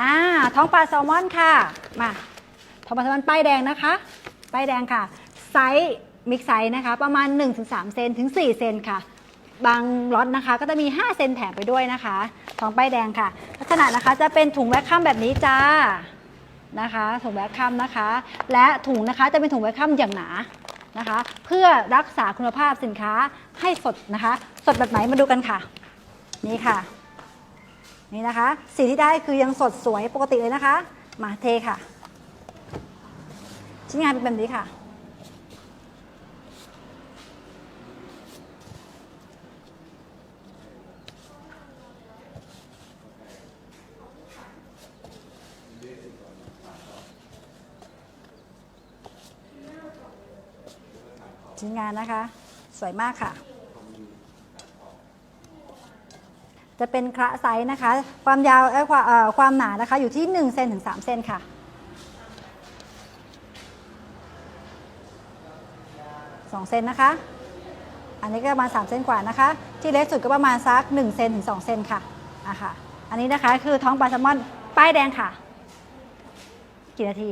อ่าท้องปลาแซลมอนค่ะมาท้องปลาแซลมอนป้ายแดงนะคะป้ายแดงค่ะไซส์มิกไซส์นะคะ ประมาณ 1-3 เซนถึง 4 เซนค่ะ บางล็อตนะคะ ก็จะมี 5 เซนแถมไปด้วยนะคะท้องป้ายแดงค่ะ ลักษณะนะคะจะเป็นถุงแวคคัมแบบนี้จ้านะคะ ถุงแวคคัมนะคะ และถุงนะคะจะเป็นถุงแวคคัมอย่างหนานะคะ เพื่อรักษาคุณภาพสินค้าให้สดนะคะ สดแบบไหนมาดูกันค่ะ นี่ค่ะ นี่นะคะ สีที่ได้คือยังสดสวยปกติเลยนะคะ มาเทค่ะ ชิ้นงานเป็นแบบนี้ค่ะ ชิ้นงานนะคะ สวยมากค่ะ จะเป็นคระไซส์นะคะ ความยาวเอ้ยความเอ่อความหนานะคะอยู่ที่1เซนถึง3เซนค่ะ 2 เซนนะคะ อันนี้ก็ประมาณ3เซนกว่านะคะ ที่เล็กสุดก็ประมาณสัก1เซนถึง2เซนค่ะอะค่ะ อันนี้นะคะคือท้องปลาแซลมอนป้ายแดงค่ะ กี่นาที